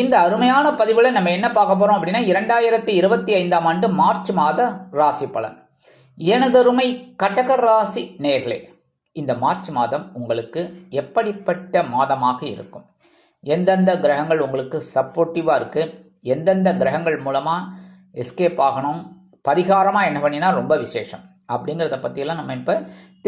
இந்த அருமையான பதிவில் நம்ம என்ன பார்க்க போறோம் அப்படின்னா இரண்டாயிரத்தி இருபத்தி ஐந்தாம் ஆண்டு மார்ச் மாத ராசி பலன். எனதருமை கடக ராசி நேர்களே இந்த மார்ச் மாதம் உங்களுக்கு எப்படிப்பட்ட மாதமாக இருக்கும்? எந்தெந்த கிரகங்கள் உங்களுக்கு சப்போர்ட்டிவாக இருக்குது எந்தெந்த கிரகங்கள் மூலமாக எஸ்கேப் ஆகணும்? பரிகாரமாக என்ன பண்ணினா ரொம்ப விசேஷம். அப்படிங்கிறத பற்றியெல்லாம் நம்ம இப்போ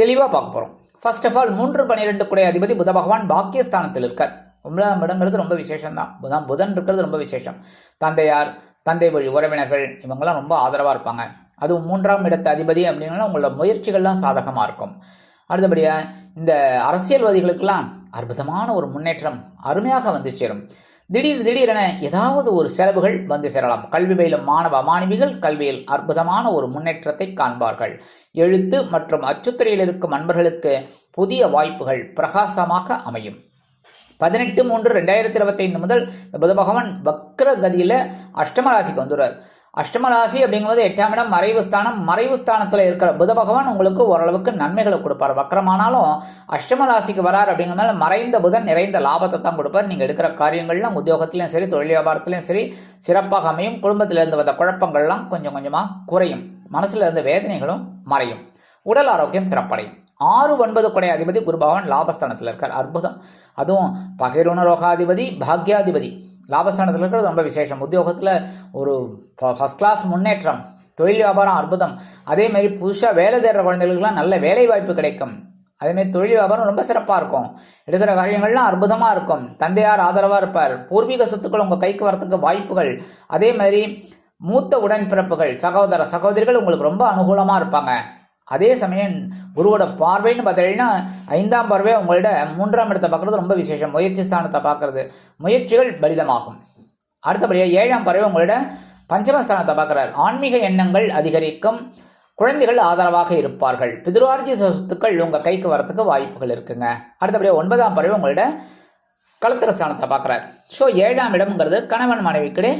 தெளிவாக பார்க்க போகிறோம் ஃபர்ஸ்ட் ஆஃப் ஆல் மூன்று பன்னிரெண்டு குடை அதிபதி புத பகவான் பாக்கியஸ்தானத்தில் இருக்கார். ஒன்பதாம் இடங்கிறது ரொம்ப விசேஷம்தான். புதன் புதன் இருக்கிறது ரொம்ப விசேஷம். தந்தையார் தந்தை வழி உறவினர்கள் இவங்கெல்லாம் ரொம்ப ஆதரவாக இருப்பாங்க. அதுவும் மூன்றாம் இடத்து அதிபதி அப்படின்னா உங்களோட முயற்சிகள்லாம் சாதகமாக இருக்கும். அடுத்தபடியாக இந்த அரசியல்வாதிகளுக்கெல்லாம் அற்புதமான ஒரு முன்னேற்றம் அருமையாக வந்து சேரும். திடீர் திடீரென ஏதாவது ஒரு செலவுகள் வந்து சேரலாம். கல்வி பயிலும் மாணவ மாணவிகள் கல்வியில் அற்புதமான ஒரு முன்னேற்றத்தை காண்பார்கள். எழுத்து மற்றும் அச்சுத்துறையில் இருக்கும் அன்பர்களுக்கு புதிய வாய்ப்புகள் பிரகாசமாக அமையும். பதினெட்டு மூன்று ரெண்டாயிரத்தி இருபத்தைந்து முதல் புத பகவான் வக்ர கதியில் அஷ்டம ராசிக்கு வந்துடுவார் அஷ்டம ராசி அப்படிங்கும்போது எட்டாம் இடம் மறைவு ஸ்தானம். மறைவு ஸ்தானத்தில் இருக்கிற புத பகவான் உங்களுக்கு ஓரளவுக்கு நன்மைகளை கொடுப்பார். வக்கரமானாலும் அஷ்டம ராசிக்கு வரார் அப்படிங்கிறதுனால மறைந்த புதன் நிறைந்த லாபத்தை தான் கொடுப்பார். நீங்கள் எடுக்கிற காரியங்கள்லாம் உத்தியோகத்திலையும் சரி தொழில் வியாபாரத்திலையும் சரி சிறப்பாக அமையும். குடும்பத்தில் இருந்து வந்த குழப்பங்கள்லாம் கொஞ்சம் கொஞ்சமாக குறையும். மனசில் இருந்த வேதனைகளும் மறையும். உடல் ஆரோக்கியம் சிறப்படையும். ஆறு ஒன்பது கொடை அதிபதி குரு பகவான் லாபஸ்தானத்தில் இருக்கார். அற்புதம். அதுவும் பகிர்வுண ரோகாதிபதி பாக்யாதிபதி. லாபஸ்தானத்தில் இருக்கிறது ரொம்ப விசேஷம். உத்தியோகத்தில் ஒரு ஃபஸ்ட் கிளாஸ் முன்னேற்றம். தொழில் வியாபாரம் அற்புதம். அதேமாரி புதுசாக வேலை தேடுற குழந்தைகளுக்குலாம் நல்ல வேலை வாய்ப்பு கிடைக்கும். அதேமாரி தொழில் வியாபாரம் ரொம்ப சிறப்பாக இருக்கும். எடுக்கிற காரியங்கள்லாம் அற்புதமாக இருக்கும். தந்தையார் ஆதரவாக இருப்பார். பூர்வீக சொத்துக்கள் உங்கள் கைக்கு வரத்துக்கு வாய்ப்புகள். அதே மாதிரி மூத்த உடன்பிறப்புகள் சகோதர சகோதரிகள் உங்களுக்கு ரொம்ப அனுகூலமாக இருப்பாங்க. அதே சமயம் குருவோட பார்வைன்னு பார்த்தீங்கன்னா ஐந்தாம் பார்வை உங்களோட மூன்றாம் இடத்தை பார்க்குறது ரொம்ப விசேஷம். முயற்சி ஸ்தானத்தை பார்க்கறது. முயற்சிகள் பலிதமாகும். அடுத்தபடியாக ஏழாம் பறவை உங்களோட பஞ்சமஸ்தானத்தை பார்க்குறார். ஆன்மீக எண்ணங்கள் அதிகரிக்கும். குழந்தைகள் ஆதரவாக இருப்பார்கள். பிதுரார்ஜி சொத்துக்கள் உங்கள் கைக்கு வரத்துக்கு வாய்ப்புகள் இருக்குங்க. அடுத்தபடியாக ஒன்பதாம் பறவை உங்களோட களத்திர ஸ்தானத்தை பார்க்குறார். ஸோ ஏழாம் இடம்ங்கிறது கணவன் மனைவிக்கிடையே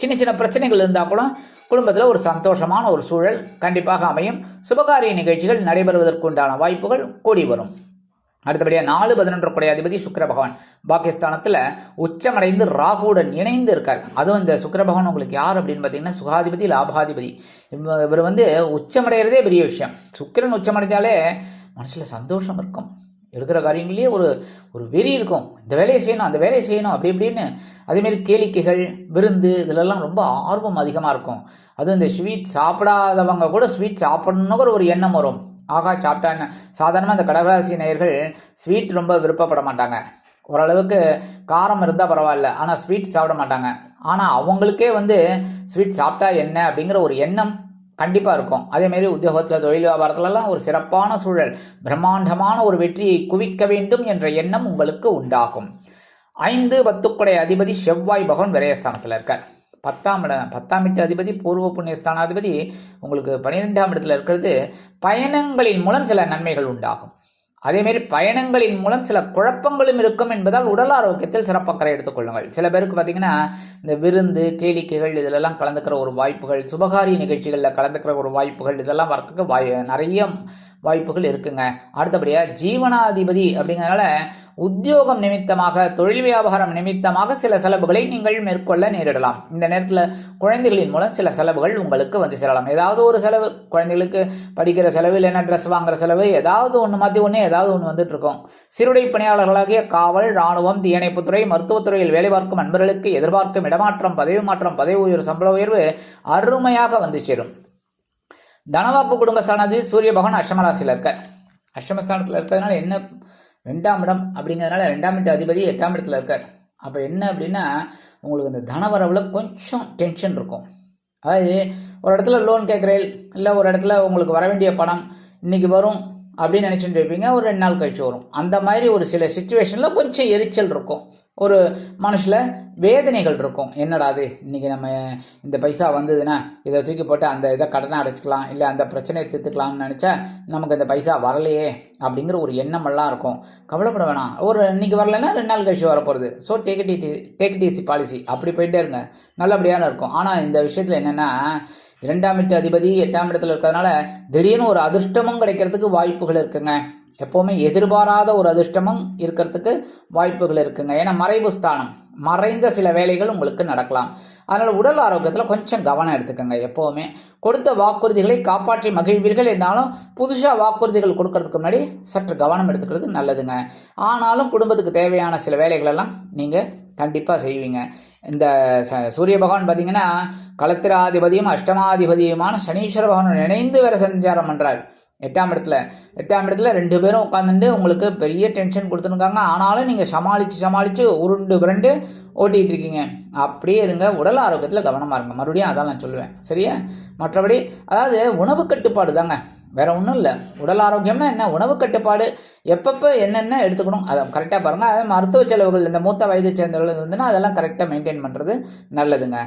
சின்ன சின்ன பிரச்சனைகள் இருந்தால் கூட குடும்பத்தில் ஒரு சந்தோஷமான ஒரு சூழல் கண்டிப்பாக அமையும். சுபகாரிய நிகழ்ச்சிகள் நடைபெறுவதற்குண்டான வாய்ப்புகள் கூடி வரும். அடுத்தபடியாக நாலு பதினொன்று குடை அதிபதி சுக்கர பகவான். பாகிஸ்தானத்தில் உச்சமடைந்து ராகுவுடன் இணைந்து இருக்கார். அதுவும் இந்த சுக்கர பகவான் உங்களுக்கு யார் அப்படின்னு பார்த்தீங்கன்னா சுகாதிபதி லாபாதிபதி. இவர் வந்து உச்சமடைகிறதே பெரிய விஷயம். சுக்கிரன் உச்சமடைஞ்சாலே மனசில் சந்தோஷம் இருக்கும். இருக்கிற காரியங்களையே ஒரு ஒரு வெறி இருக்கும். இந்த வேலையை செய்யணும் அந்த வேலையை செய்யணும் அப்படி இப்படின்னு. அதேமாரி கேளிக்கைகள் விருந்து இதிலெல்லாம் ரொம்ப ஆர்வம் அதிகமாக இருக்கும். அதுவும் இந்த ஸ்வீட் சாப்பிடாதவங்க கூட ஸ்வீட் சாப்பிடணுங்கிற ஒரு எண்ணம் வரும். ஆகா சாப்பிட்டான்னு சாதாரணமாக இந்த கடகராசி நேயர்கள் ஸ்வீட் ரொம்ப விருப்பப்பட மாட்டாங்க. ஓரளவுக்கு காரம் இருந்தால் பரவாயில்ல ஆனால் ஸ்வீட் சாப்பிட மாட்டாங்க. ஆனால் அவங்களுக்கே வந்து ஸ்வீட் சாப்பிட்டா என்ன? அப்படிங்கிற ஒரு எண்ணம் கண்டிப்பாக இருக்கும். அதேமாரி உத்தியோகத்தில் தொழில் வியாபாரத்திலலாம் ஒரு சிறப்பான சூழல் பிரம்மாண்டமான ஒரு வெற்றியை குவிக்க வேண்டும் என்ற எண்ணம் உங்களுக்கு உண்டாகும். ஐந்து பத்துக்குடைய அதிபதி செவ்வாய் பகவான் விரயஸ்தானத்தில் இருக்கார். பத்தாம் இடம் பத்தாம் வீட்டு அதிபதி பூர்வ புண்ணியஸ்தானாதிபதி உங்களுக்கு பன்னிரெண்டாம் இடத்துல இருக்கிறது பயணங்களின் மூலம் சில நன்மைகள் உண்டாகும். அதேமாரி பயணங்களின் மூலம் சில குழப்பங்களும் இருக்கும் என்பதால் உடல் ஆரோக்கியத்தில் சிறப்பக்கறை எடுத்துக்கொள்ளுங்கள் சில பேருக்கு பார்த்தீங்கன்னா இந்த விருந்து கேளிக்கைகள் இதிலெல்லாம் கலந்துக்கிற ஒரு வாய்ப்புகள் சுபகாரிய நிகழ்ச்சிகளில் கலந்துக்கிற ஒரு வாய்ப்புகள் இதெல்லாம் வரத்துக்கு வாய் நிறைய வாய்ப்புகள் இருக்குங்க. அடுத்தபடியாக ஜீவனாதிபதி அப்படிங்கிறதுனால உத்தியோகம் நிமித்தமாக தொழில் வியாபாரம் நிமித்தமாக சில செலவுகளை நீங்கள் மேற்கொள்ள நேரிடலாம். இந்த நேரத்தில் குழந்தைகளின் மூலம் சில செலவுகள் உங்களுக்கு வந்து சேரலாம். ஏதாவது ஒரு செலவு குழந்தைகளுக்கு படிக்கிற செலவு இல்லைன்னா ட்ரெஸ் வாங்குற செலவு ஏதாவது ஒன்று மாற்றி ஒன்று ஏதாவது ஒன்று வந்துட்டு இருக்கும் சிறுடை பணியாளர்களாகிய காவல் ராணுவம் தீயணைப்புத்துறை மருத்துவத்துறையில் வேலை பார்க்கும் அன்பர்களுக்கு எதிர்பார்க்கும் இடமாற்றம் பதவி மாற்றம் பதவி உயர்வு சம்பள உயர்வு அருமையாக வந்து சேரும். தனவாப்பு குடும்பஸ்தானாதிபதி சூரிய பகவான் அஷ்டமராசியில் இருக்கார். அஷ்டமஸ்தானத்தில் இருக்கிறதுனால என்ன ரெண்டாம் இடம் அப்படிங்கிறதுனால ரெண்டாம் இடம் அதிபதி எட்டாம் இடத்துல இருக்கார். அப்போ என்ன அப்படின்னா உங்களுக்கு இந்த தனவரவில் கொஞ்சம் டென்ஷன் இருக்கும். அதாவது ஒரு இடத்துல லோன் கேட்குறேன் இல்லை ஒரு இடத்துல உங்களுக்கு வர வேண்டிய பணம் இன்னைக்கு வரும் அப்படின்னு நினச்சிட்டு இருப்பீங்க ஒரு ரெண்டு நாள் கழிச்சு வரும். அந்த மாதிரி ஒரு சில சுச்சுவேஷனில் கொஞ்சம் எரிச்சல் இருக்கும். ஒரு மனசில் வேதனைகள் இருக்கும். என்னடா அது? இன்னைக்கு நம்ம இந்த பைசா வந்ததுன்னா இதை தூக்கி போட்டு அந்த இதை கடனை அடைச்சிக்கலாம் இல்லை அந்த பிரச்சனையை தீர்த்துக்கலாம்னு நினச்சா நமக்கு இந்த பைசா வரலையே அப்படிங்கிற ஒரு எண்ணமெல்லாம் இருக்கும். கவலைப்பட வேணாம். ஒரு இன்றைக்கி வரலைன்னா ரெண்டு நாள் கழிச்சு வரப்போகிறது so take it take TC policy அப்படி போயிட்டே இருங்க. நல்லபடியான இருக்கும். ஆனால் இந்த விஷயத்தில் என்னென்னா இரண்டாம் வீட்டு அதிபதி எட்டாம் இடத்துல இருக்கிறதுனால திடீர்னு ஒரு அதிர்ஷ்டமும் கிடைக்கிறதுக்கு வாய்ப்புகள் இருக்குங்க. எப்போவுமே எதிர்பாராத ஒரு அதிர்ஷ்டமும் இருக்கிறதுக்கு வாய்ப்புகள் இருக்குங்க. ஏன்னா மறைவு ஸ்தானம். மறைந்த சில வேலைகள் உங்களுக்கு நடக்கலாம். அதனால் உடல் ஆரோக்கியத்தில் கொஞ்சம் கவனம் எடுத்துக்கோங்க எப்போவுமே. கொடுத்த வாக்குறுதிகளை காப்பாற்றி மகிழ்வீர்கள் என்றாலும் புதுசாக வாக்குறுதிகள் கொடுக்கறதுக்கு முன்னாடி சற்று கவனம் எடுத்துக்கிறது நல்லதுங்க. ஆனாலும் குடும்பத்துக்கு தேவையான சில வேலைகளெல்லாம் நீங்கள் கண்டிப்பாக செய்வீங்க. இந்த ச- சூரிய பகவான் பார்த்தீங்கன்னா களத்திராதிபதியும் அஷ்டமாதிபதியுமான சனீஸ்வர பகவான் இணைந்து வேற சஞ்சாரம் பண்ணுறார் எட்டாம் இடத்துல. எட்டாம் இடத்துல ரெண்டு பேரும் உட்காந்துட்டு உங்களுக்கு பெரிய டென்ஷன் கொடுத்துருக்காங்க ஆனாலும் நீங்கள் சமாளித்து சமாளித்து உருண்டு புரண்டு ஓட்டிகிட்டு இருக்கீங்க. அப்படியே இருங்க. உடல் ஆரோக்கியத்தில் கவனமாக இருங்க. மறுபடியும் அதான் நான் சொல்லுவேன். சரியா? மற்றபடி அதாவது உணவு கட்டுப்பாடு தாங்க. வேற ஒன்றும் இல்லை. உடல் ஆரோக்கியம்னா என்ன? உணவு கட்டுப்பாடு. எப்பப்போ என்னென்ன எடுத்துக்கணும்? அதை கரெக்டாக பாருங்கள் அதாவது மருத்துவ செலவுகள் இந்த மூத்த வயது சேர்ந்தவர்கள் இருந்துன்னா அதெல்லாம் கரெக்டாக மெயின்டைன் பண்ணுறது நல்லதுங்க.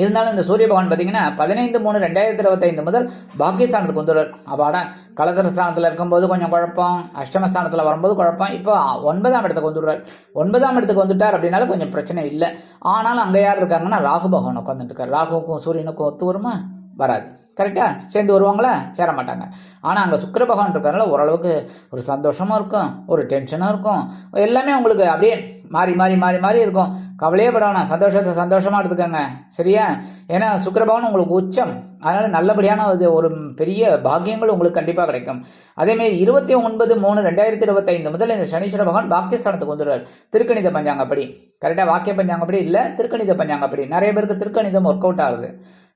இருந்தாலும் இந்த சூரிய பகவான் பார்த்தீங்கன்னா பதினைந்து மூணு ரெண்டாயிரத்தி இருபத்தைந்து முதல் பாக்கியஸ்தானத்துக்கு வந்துடுவார். அப்பாடா கலசர ஸ்தானத்தில் இருக்கும்போது கொஞ்சம் குழப்பம் அஷ்டமஸ்தானத்தில் வரும்போது குழப்பம். இப்போ ஒன்பதாம் இடத்துக்கு வந்துடுறார் ஒன்பதாம் இடத்துக்கு வந்துட்டார் அப்படின்னாலும் கொஞ்சம் பிரச்சனை இல்லை. ஆனாலும் அங்கே யார் இருக்காங்கன்னா ராகு பகவான் உட்காந்துட்டு இருக்கார். ராகுவுக்கும் சூரியனுக்கும் ஒத்து வருமா? வராது. கரெக்டாக சேர்ந்து வருவாங்களா? சேர மாட்டாங்க. ஆனால் அங்கே சுக்கர பகவான் இருக்கிறனால ஓரளவுக்கு ஒரு சந்தோஷமும் இருக்கும் ஒரு டென்ஷனும் இருக்கும். எல்லாமே உங்களுக்கு அப்படியே மாறி மாறி மாறி மாறி இருக்கும். கவலையே பட வேணாம் சந்தோஷத்தை சந்தோஷமாக எடுத்துக்கோங்க. சரியா? ஏன்னா சுக்கிர பகவான் உங்களுக்கு உச்சம். அதனால் நல்லபடியான இது ஒரு பெரிய பாக்கியங்கள் உங்களுக்கு கண்டிப்பாக கிடைக்கும். அதேமாரி இருபத்தி ஒன்பது மூணு ரெண்டாயிரத்தி இருபத்தைந்து முதல் இந்த சனீஸ்வர பகவான் பாக்கியஸ்தானத்துக்கு வந்துடுவார் திருக்கணித பஞ்சாங்கப்படி. கரெக்டாக வாக்கிய பஞ்சாங்கப்படி இல்லை திருக்கணித பஞ்சாங்கப்படி. நிறைய பேருக்கு திருக்கணிதம் ஒர்க் அவுட் ஆகுது.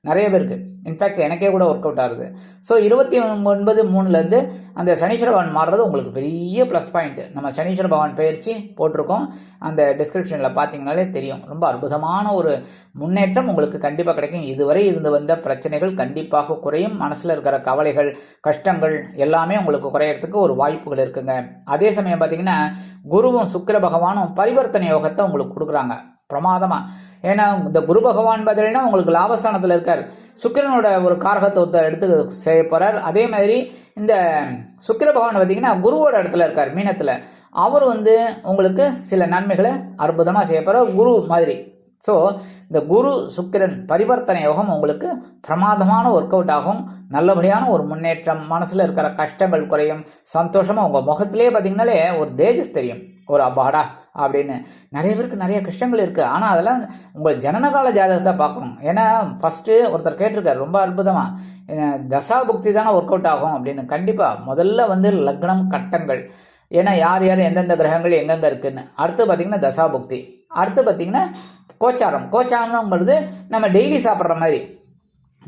நிறைய பேருக்கு. இன்ஃபேக்ட் எனக்கே கூட ஒர்க் அவுட் ஆகுது. ஸோ இருபத்தி ஒன்பது மூணுலேருந்து அந்த சனீஸ்வர பகவான் மாறுறது உங்களுக்கு பெரிய ப்ளஸ் பாயிண்ட் நம்ம சனீஸ்வர பகவான் பயிற்சி போட்டிருக்கோம். அந்த டிஸ்கிரிப்ஷனில் பார்த்தீங்கனாலே தெரியும். ரொம்ப அற்புதமான ஒரு முன்னேற்றம் உங்களுக்கு கண்டிப்பாக கிடைக்கும். இதுவரை இருந்து வந்த பிரச்சனைகள் கண்டிப்பாக குறையும். மனசில் இருக்கிற கவலைகள் கஷ்டங்கள் எல்லாமே உங்களுக்கு குறையறதுக்கு ஒரு வாய்ப்புகள் இருக்குங்க. அதே சமயம் பார்த்தீங்கன்னா குருவும் சுக்கிர பகவானும் பரிவர்த்தனை யோகத்தை உங்களுக்கு கொடுக்குறாங்க. பிரமாதமாக ஏன்னா இந்த குரு பகவான் பார்த்தீங்கன்னா உங்களுக்கு லாபஸ்தானத்தில் இருக்கார். சுக்கிரனோட ஒரு காரகத்துவத்தை எடுத்து செய்ய போகிறார் அதே மாதிரி இந்த சுக்கிர பகவான் பார்த்தீங்கன்னா குருவோட இடத்துல இருக்கார் மீனத்தில். அவர் வந்து உங்களுக்கு சில நன்மைகளை அற்புதமாக செய்ய போகிறார் குரு மாதிரி. ஸோ இந்த குரு சுக்கிரன் பரிவர்த்தனை யோகம் உங்களுக்கு பிரமாதமான ஒர்க் அவுட் ஆகும். நல்லபடியான ஒரு முன்னேற்றம் மனசில் இருக்கிற கஷ்டங்கள் குறையும். சந்தோஷமாக உங்கள் முகத்திலே பார்த்தீங்கனாலே ஒரு தேஜஸ் தெரியும். ஒரு அப்பாடா அப்படின்னு. நிறைய பேருக்கு நிறைய கஷ்டங்கள் இருக்குது ஆனால் அதெல்லாம் உங்கள் ஜனனகால ஜாதகத்தை பார்க்கணும். ஏன்னா ஃபஸ்ட்டு ஒருத்தர் கேட்டிருக்கார் ரொம்ப அற்புதமாக தசா புக்தி தானே ஒர்க் அவுட் ஆகும் அப்படின்னு. கண்டிப்பாக முதல்ல வந்து லக்னம் கட்டங்கள். ஏன்னா யார் யார் எந்தெந்த கிரகங்கள் எங்கெங்கே இருக்குதுன்னு அடுத்து பார்த்திங்கன்னா தசா புக்தி அடுத்து பார்த்திங்கன்னா கோச்சாரம். கோச்சாரம்ங்கிறது நம்ம டெய்லி சாப்பிட்ற மாதிரி.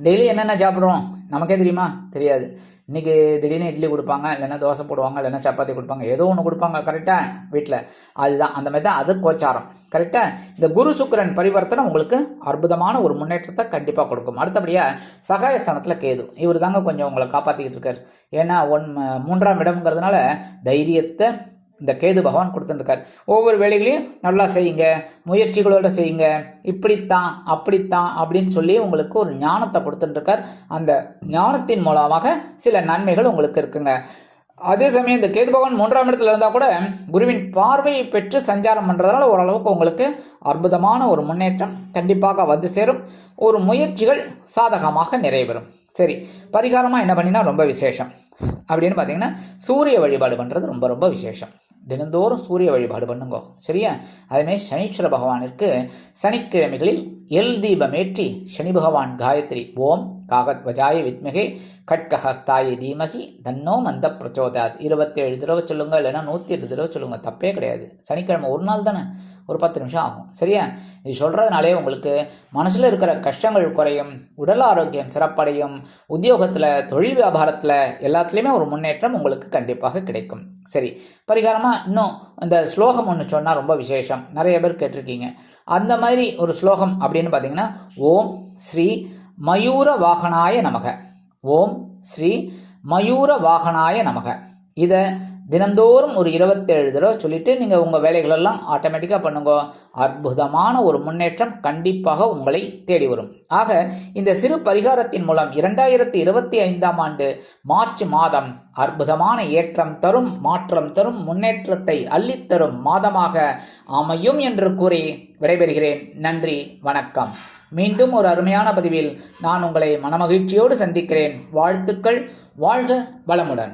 டெய்லி என்னென்ன சாப்பிட்றோம்? நமக்கே தெரியுமா? தெரியாது. இன்றைக்கி திடீர்னு இட்லி கொடுப்பாங்க இல்லைன்னா தோசை போடுவாங்க இல்லைன்னா சப்பாத்தி கொடுப்பாங்க ஏதோ ஒன்று கொடுப்பாங்க கரெக்டாக வீட்டில் அதுதான். அந்த மாதிரி தான் அது கோச்சாரம். கரெக்டாக இந்த குரு சுக்கிரன் பரிவர்த்தனை உங்களுக்கு அற்புதமான ஒரு முன்னேற்றத்தை கண்டிப்பாக கொடுக்கும். அடுத்தபடியாக சகாயஸ்தானத்தில் கேது. இவர் தாங்க கொஞ்சம் உங்களை காப்பாற்றிக்கிட்டு இருக்கார். ஏன்னா ஒன் மூன்றாம் இடம்ங்கிறதுனால தைரியத்தை இந்த கேது பகவான் கொடுத்துருக்கார் ஒவ்வொரு வேலைகளையும் நல்லா செய்யுங்க. முயற்சிகளோட செய்யுங்க. இப்படித்தான் அப்படித்தான் அப்படின்னு சொல்லி உங்களுக்கு ஒரு ஞானத்தை கொடுத்துட்டுருக்கார். அந்த ஞானத்தின் மூலமாக சில நன்மைகள் உங்களுக்கு இருக்குங்க. அதே சமயம் இந்த கேது பகவான் மூன்றாம் இடத்துல இருந்தால் கூட குருவின் பார்வையை பெற்று சஞ்சாரம் பண்ணுறதால ஓரளவுக்கு உங்களுக்கு அற்புதமான ஒரு முன்னேற்றம் கண்டிப்பாக வந்து சேரும். ஒரு முயற்சிகள் சாதகமாக நிறைவேறும். சரி பரிகாரமாக என்ன பண்ணினா ரொம்ப விசேஷம். அப்படின்னு பார்த்தீங்கன்னா சூரிய வழிபாடு பண்ணுறது ரொம்ப ரொம்ப விசேஷம். தினந்தோறும் சூரிய வழிபாடு பண்ணுங்க. சரியா? அதேமாதிரி சனீஸ்வர பகவானிற்கு சனிக்கிழமைகளில் எல் தீபமேற்றி சனி பகவான் காயத்ரி ஓம் காகத்வஜாய வித்மகே கட்கஹஸ்தாய தீமகி தன்னோ மந்த பிரச்சோதாத் இருபத்தேழு தடவை சொல்லுங்க இல்லைன்னா நூற்றி எட்டு தடவை சொல்லுங்க தப்பே கிடையாது. சனிக்கிழமை ஒரு நாள் தானே? ஒரு பத்து நிமிஷம் ஆகும். சரியா? இது சொல்கிறதுனாலே உங்களுக்கு மனசில் இருக்கிற கஷ்டங்கள் குறையும் உடல் ஆரோக்கியம் சிறப்படையும் உத்தியோகத்தில் தொழில் வியாபாரத்தில் எல்லாத்துலேயுமே ஒரு முன்னேற்றம் உங்களுக்கு கண்டிப்பாக கிடைக்கும். சரி பரிகாரமாக இன்னும் இந்த ஸ்லோகம் ஒன்று சொன்னால் ரொம்ப விசேஷம். நிறைய பேர் கேட்டிருக்கீங்க. அந்த மாதிரி ஒரு ஸ்லோகம் அப்படின்னு பார்த்தீங்கன்னா ஓம் ஸ்ரீ மயூர வாகனாய நமக. ஓம் ஸ்ரீ மயூர வாகனாய நமக. இதை தினந்தோறும் ஒரு இருபத்தேழு தடவை சொல்லிவிட்டு நீங்கள் உங்கள் வேலைகளெல்லாம் ஆட்டோமேட்டிக்காக பண்ணுங்க. அற்புதமான ஒரு முன்னேற்றம் கண்டிப்பாக உங்களை தேடி வரும். ஆக இந்த சிறு பரிகாரத்தின் மூலம் இரண்டாயிரத்தி இருபத்தி ஐந்தாம் ஆண்டு மார்ச் மாதம் அற்புதமான ஏற்றம் தரும் மாற்றம் தரும் முன்னேற்றத்தை அள்ளித்தரும் மாதமாக அமையும் என்று கூறி விடைபெறுகிறேன். நன்றி வணக்கம். மீண்டும் ஒரு அருமையான பதிவில் நான் உங்களை மனமகிழ்ச்சியோடு சந்திக்கிறேன். வாழ்த்துக்கள் வாழ்க வளமுடன்.